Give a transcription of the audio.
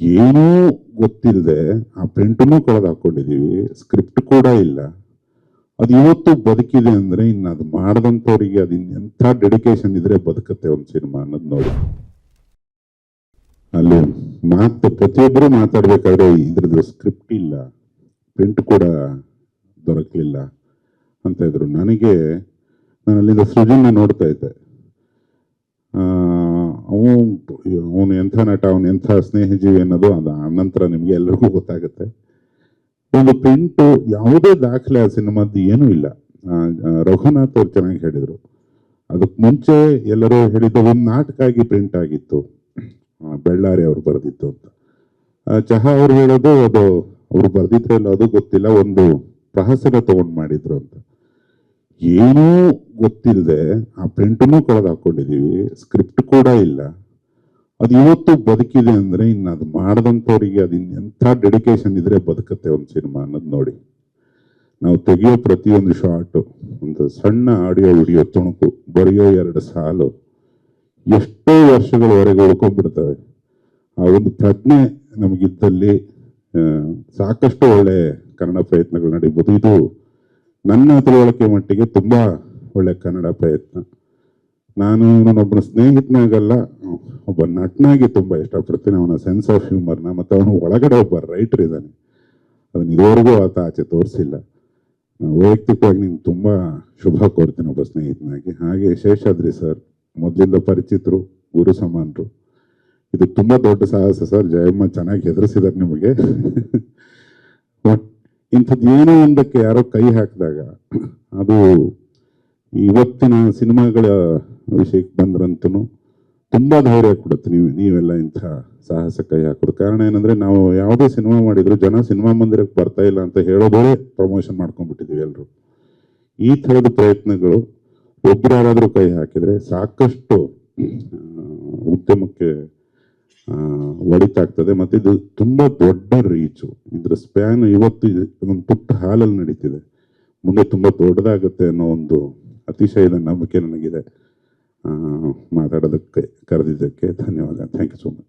ಏನೂ ಗೊತ್ತಿಲ್ಲದೆ ಆ ಪ್ರಿಂಟನ್ನು ಕಳೆದು ಹಾಕೊಂಡಿದ್ದೀವಿ ಸ್ಕ್ರಿಪ್ಟ್ ಕೂಡ ಇಲ್ಲ. ಅದು ಇವತ್ತು ಬದುಕಿದೆ ಅಂದ್ರೆ ಇನ್ನು ಅದು ಮಾಡಿದಂಥವ್ರಿಗೆ ಅದು ಎಂಥ ಡೆಡಿಕೇಶನ್ ಇದ್ರೆ ಬದುಕತ್ತೆ ಒಂದು ಸಿನಿಮಾ ಅನ್ನೋದು ನೋಡಿ. ಅಲ್ಲಿ ಮಾತು ಪ್ರತಿಯೊಬ್ಬರು ಮಾತಾಡಬೇಕಾದ್ರೆ ಇದ್ರದ್ದು ಸ್ಕ್ರಿಪ್ಟ್ ಇಲ್ಲ ಪ್ರಿಂಟ್ ಕೂಡ ದೊರಕಲಿಲ್ಲ ಅಂತ ಇದ್ರು. ನನಗೆ ನಾನು ಅಲ್ಲಿಂದ ಸೃಜನ್ನ ನೋಡ್ತಾ ಇದ್ದೆ. ಅವನು ಎಂಥ ನಟ, ಅವನು ಎಂಥ ಸ್ನೇಹಜೀವಿ ಅನ್ನೋದು ಅದು. ನಂತರ ನಿಮಗೆ ಎಲ್ಲರಿಗೂ ಗೊತ್ತಾಗುತ್ತೆ. ಒಂದು ಪ್ರಿಂಟು ಯಾವುದೇ ದಾಖಲೆ ಆ ಸಿನಿಮಾದ್ದು ಏನೂ ಇಲ್ಲ. ರಘುನಾಥ್ ಅವ್ರು ಚೆನ್ನಾಗಿ ಹೇಳಿದರು. ಅದಕ್ಕೆ ಮುಂಚೆ ಎಲ್ಲರೂ ಹೇಳಿದ್ದು ಒಂದು ನಾಟಕ ಆಗಿ ಪ್ರಿಂಟ್ ಆಗಿತ್ತು ಬೆಳ್ಳಾರಿ ಅವ್ರು ಬರೆದಿತ್ತು ಅಂತ. ಚಹಾ ಅವ್ರು ಹೇಳೋದು ಅದು, ಅವರು ಬರೆದಿದ್ರೆ ಇಲ್ಲ ಅದು ಗೊತ್ತಿಲ್ಲ. ಒಂದು ಪ್ರಹಸನ ತಗೊಂಡು ಮಾಡಿದ್ರು ಅಂತ. ಏನೂ ಗೊತ್ತಿಲ್ಲದೆ ಆ ಪ್ರಿಂಟನ್ನು ಕಳೆದು ಹಾಕೊಂಡಿದೀವಿ ಸ್ಕ್ರಿಪ್ಟ್ ಕೂಡ ಇಲ್ಲ. ಅದು ಇವತ್ತು ಬದುಕಿದೆ ಅಂದ್ರೆ ಇನ್ನು ಅದು ಮಾಡಿದಂಥವ್ರಿಗೆ ಅದು ಎಂಥ ಡೆಡಿಕೇಶನ್ ಇದ್ರೆ ಬದುಕತ್ತೆ ಒಂದು ಸಿನಿಮಾ ಅನ್ನೋದು ನೋಡಿ. ನಾವು ತೆಗೆಯೋ ಪ್ರತಿಯೊಂದು ಶಾರ್ಟು ಒಂದು ಸಣ್ಣ ಆಡಿಯೋ ವಿಡಿಯೋ ತುಣುಕು, ಬರೆಯೋ ಎರಡು ಸಾಲು, ಎಷ್ಟೋ ವರ್ಷಗಳವರೆಗೆ ಉಳ್ಕೊಂಡ್ಬಿಡ್ತವೆ. ಆ ಒಂದು ಪ್ರಜ್ಞೆ ನಮಗಿದ್ದಲ್ಲಿ ಸಾಕಷ್ಟು ಒಳ್ಳೆ ಕನ್ನಡ ಪ್ರಯತ್ನಗಳು ನಡೀಬೋದು. ಇದು ನನ್ನ ತಿಳುವಳಿಕೆ ಮಟ್ಟಿಗೆ ತುಂಬಾ ಒಳ್ಳೆ ಕನ್ನಡ ಪ್ರಯತ್ನ. ನಾನು ಅವನೊಬ್ಬನ ಸ್ನೇಹಿತನಾಗಲ್ಲ, ಒಬ್ಬ ನಟನಾಗಿ ತುಂಬಾ ಇಷ್ಟಪಡ್ತೀನಿ. ಅವನ ಸೆನ್ಸ್ ಆಫ್ ಹ್ಯೂಮರ್ನ ಮತ್ತು ಅವನು ಒಳಗಡೆ ಒಬ್ಬ ರೈಟರ್ ಇದ್ದಾನೆ. ಅದನ್ನ ಇದುವರೆಗೂ ಆತ ಆಚೆ ತೋರಿಸಿಲ್ಲ. ವೈಯಕ್ತಿಕವಾಗಿ ನಿಮ್ಗೆ ತುಂಬ ಶುಭ ಕೊಡ್ತೀನಿ ಒಬ್ಬ ಸ್ನೇಹಿತನಾಗಿ. ಹಾಗೆ ಶೇಷಾದ್ರಿ ಸರ್ ಮೊದಲಿಂದ ಪರಿಚಿತರು, ಗುರು ಸಮಾನರು. ಇದು ತುಂಬ ದೊಡ್ಡ ಸಾಹಸ ಸರ್ ಜಯಮ್ಮ ಚೆನ್ನಾಗಿ ಹೆದರಿಸಿದಾರೆ ನಿಮಗೆ. ಬಟ್ ಇಂಥದ್ದು ಏನೋ ಒಂದಕ್ಕೆ ಯಾರೋ ಕೈ ಹಾಕಿದಾಗ ಅದು ಇವತ್ತಿನ ಸಿನಿಮಾಗಳ ವಿಷಯಕ್ಕೆ ಬಂದ್ರಂತೂ ತುಂಬ ಧೈರ್ಯ ಕೊಡುತ್ತೆ ನೀವು, ನೀವೆಲ್ಲ ಇಂಥ ಸಾಹಸ ಕೈ ಹಾಕೋದು. ಕಾರಣ ಏನಂದ್ರೆ ನಾವು ಯಾವುದೇ ಸಿನಿಮಾ ಮಾಡಿದ್ರು ಜನ ಸಿನಿಮಾ ಮಂದಿರಕ್ಕೆ ಬರ್ತಾ ಇಲ್ಲ ಅಂತ ಹೇಳೋದೇ ಪ್ರಮೋಷನ್ ಮಾಡ್ಕೊಂಡ್ಬಿಟ್ಟಿದೀವಿ ಎಲ್ಲರೂ ಈ ಥರದ ಪ್ರಯತ್ನಗಳು ಒಬ್ಬರಾದರೂ ಕೈ ಹಾಕಿದ್ರೆ ಸಾಕಷ್ಟು ಉದ್ಯಮಕ್ಕೆ ಆ, ಮತ್ತು ಇದು ತುಂಬಾ ದೊಡ್ಡ ರೀಚು ಇದರ ಸ್ಪ್ಯಾನ್ ಇವತ್ತು ಒಂದು ಪುಟ್ಟ ಹಾಲಲ್ಲಿ ನಡೀತಿದೆ. ಮುಂದೆ ತುಂಬಾ ದೊಡ್ಡದಾಗುತ್ತೆ ಅನ್ನೋ ಒಂದು ಅತಿಶಯದ ನಂಬಿಕೆ ನನಗಿದೆ. ಮಾತಾಡೋದಕ್ಕೆ ಕರೆದಿದ್ದಕ್ಕೆ ಧನ್ಯವಾದ. Thank you so much